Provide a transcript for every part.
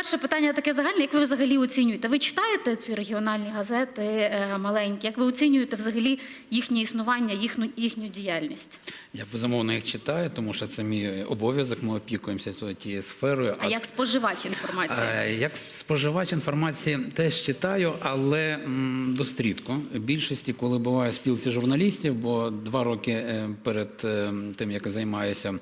перше питання таке загальне. Як ви взагалі оцінюєте? Ви читаєте ці регіональні газети е, маленькі? Як ви оцінюєте взагалі їхнє існування, їхню їхню діяльність? Я безумовно їх читаю, тому що це мій обов'язок. Ми опікуємося тією сферою. А як споживач інформації? Е, Як споживач інформації теж читаю, але м, дострідко. Більшості, коли буває спілці журналістів, бо два роки е, перед тим, як я займаюся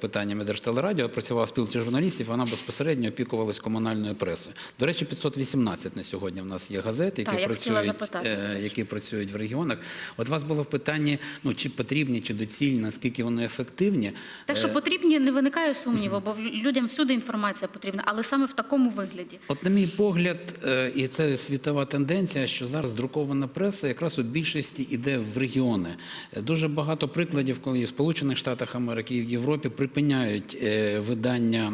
питаннями Держтелерадіо, працював в спілці журналістів, вона безпосередньо опікувалась комунальною пресою. До речі, 518 на сьогодні в нас є газети, які хотіла працюють, запитати, е, які працюють в регіонах. От у вас було в питанні, ну чи потрібні, чи доцільні, наскільки вони ефективні. Те, що потрібні, не виникає сумніву, бо людям всюди інформація потрібна, але саме в такому вигляді. От, на мій погляд, е, і це світова тенденція, що зараз друкована преса якраз у більшості йде в регіони. Е, Дуже багато прикладів, коли в Сполучених Штатах Америки і в Європі припиняють е, видання,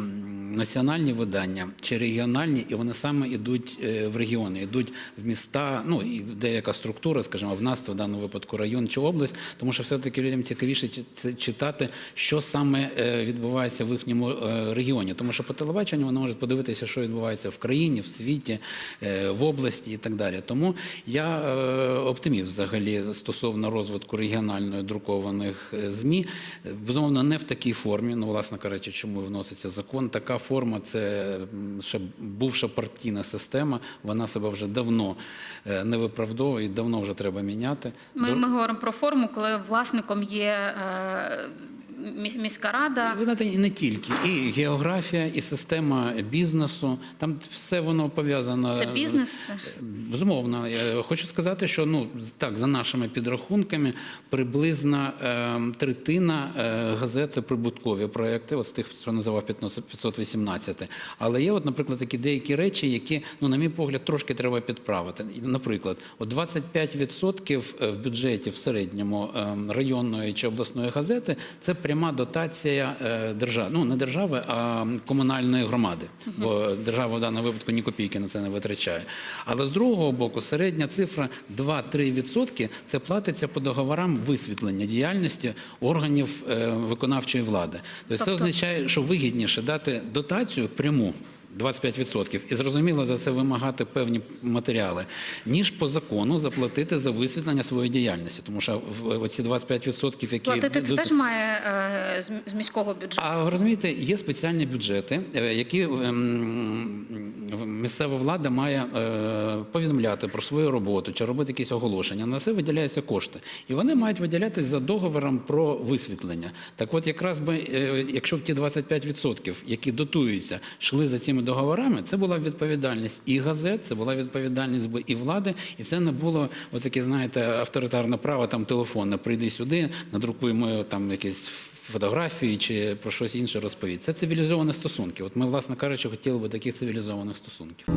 національні видання чи регіональні, і вони саме йдуть е, в регіони, йдуть в міста, ну і деяка структура, скажімо, в нас в даному випадку район чи область, тому що все-таки людям цікавіше читати, що саме е, відбувається в їхньому е, регіоні. Тому що по телебаченню вони можуть подивитися, що відбувається в країні, в світі, в області і так далі. Тому я оптиміст взагалі стосовно розвитку регіональної друкованих ЗМІ. Безумовно, не в такій формі. Ну, власне кажучи, чому вноситься закон. Така форма це ще бувша партійна система. Вона себе вже давно е, не виправдовує, і давно вже треба міняти. Ми, ми говоримо про форму, коли власником є е, міська рада. Ви знаєте, і не тільки і географія, і система бізнесу. Там все воно пов'язано. Це бізнес, все ж. Безумовно, я хочу сказати, що ну так за нашими підрахунками, приблизно е, третина е, газет це прибуткові проекти, з тих, що називав 15 518. Але є, от, наприклад, такі деякі речі, які, ну, на мій погляд, трошки треба підправити. Наприклад, от 25% в бюджеті в середньому е, районної чи обласної газети це пряма дотація е, держави, ну не держави, а комунальної громади. Бо держава в даному випадку ні копійки на це не витрачає. Але з другого боку, середня цифра 2-3% це платиться по договорам висвітлення діяльності органів е, виконавчої влади. Тобто це Тобто- означає, що вигідніше дати дотацію пряму. 25% і зрозуміло за це вимагати певні матеріали, ніж по закону заплатити за висвітлення своєї діяльності, тому що оці 25%, які Платити це теж має е, з, з міського бюджету. а розумієте, є спеціальні бюджети, е, які ем, місцева влада має е, повідомляти про свою роботу чи робити якісь оголошення. На це виділяються кошти, і вони мають виділятися за договором про висвітлення. Так, от якраз би, е, якщо б ті 25%, які дотуються, йшли за цими договорами, це була відповідальність і газет, це була відповідальність би і влади, і це не було ось таке, знаєте, авторитарне право там телефонне. Прийди сюди, надрукуємо там якесь фотографії чи про щось інше розповідь. Це цивілізовані стосунки. От ми, власне кажучи, хотіли би таких цивілізованих стосунків.